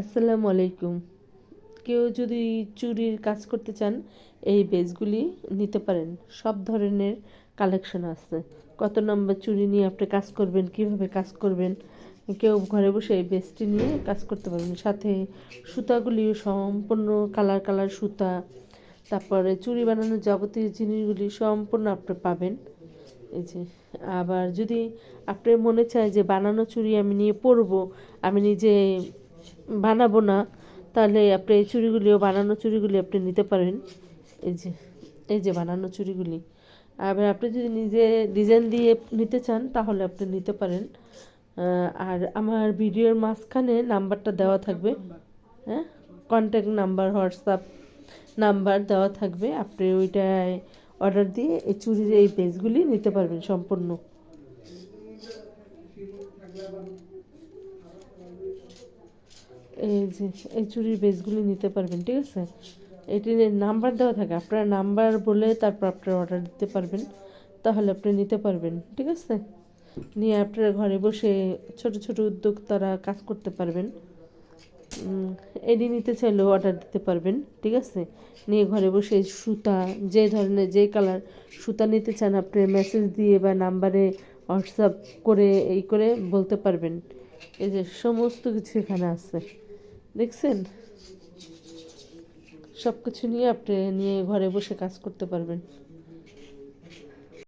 আসসালামু আলাইকুম। কেউ যদি চুরির কাজ করতে চান, এই বেজগুলি নিতে পারেন। সব ধরনের কালেকশন আছে। কত নম্বর চুরি নিয়ে আপনি কাজ করবেন, কীভাবে কাজ করবেন? কেউ ঘরে বসে এই বেজটি নিয়ে কাজ করতে পারবেন। সাথে সুতাগুলিও সম্পূর্ণ কালার কালার সুতা। তারপরে চুরি বানানোর যাবতীয় জিনিসগুলি সম্পূর্ণ আপনি পাবেন। এই যে, আবার যদি আপনার মনে চায় যে বানানো চুড়ি আমি নিয়ে পরবো, আমি নিজে বানাবো না, তাহলে আপনি এই চুড়িগুলিও বানানো চুড়িগুলি আপনি নিতে পারেন এই যে এই যে বানানো চুড়িগুলি। আবার আপনি যদি নিজে ডিজাইন দিয়ে নিতে চান, তাহলে আপনি নিতে পারেন। আর আমার ভিডিওর মাঝখানে নাম্বারটা দেওয়া থাকবে। হ্যাঁ? কন্ট্যাক্ট নাম্বার, হোয়াটসঅ্যাপ নাম্বার দেওয়া থাকবে। আপনি ওইটায় অর্ডার দিয়ে এই চুরির এই পেজগুলি নিতে পারবেন সম্পূর্ণ। এই এই চুরির বেসগুলি নিতে পারবেন, ঠিক আছে? এটির নাম্বার দেওয়া থাকে, আপনার নাম্বার বলে তারপর আপনার অর্ডার দিতে পারবেন, তাহলে আপনি নিতে পারবেন, ঠিক আছে? নিয়ে আপনার ঘরে বসে ছোট ছোট উদ্যোক্তারা কাজ করতে পারবেন। এডি নিতে চাইলেও অর্ডার দিতে পারবেন, ঠিক আছে? নিয়ে ঘরে বসে সুতা, যে ধরনের, যে কালার সুতা নিতে চান, আপনি মেসেজ দিয়ে বা নাম্বারে হোয়াটসঅ্যাপ করে, এই করে বলতে পারবেন। এই যে সমস্ত কিছু এখানে আছে। দেখছেন? সব কিছু নিয়ে আপনি নিয়ে ঘরে বসে কাজ করতে পারবেন।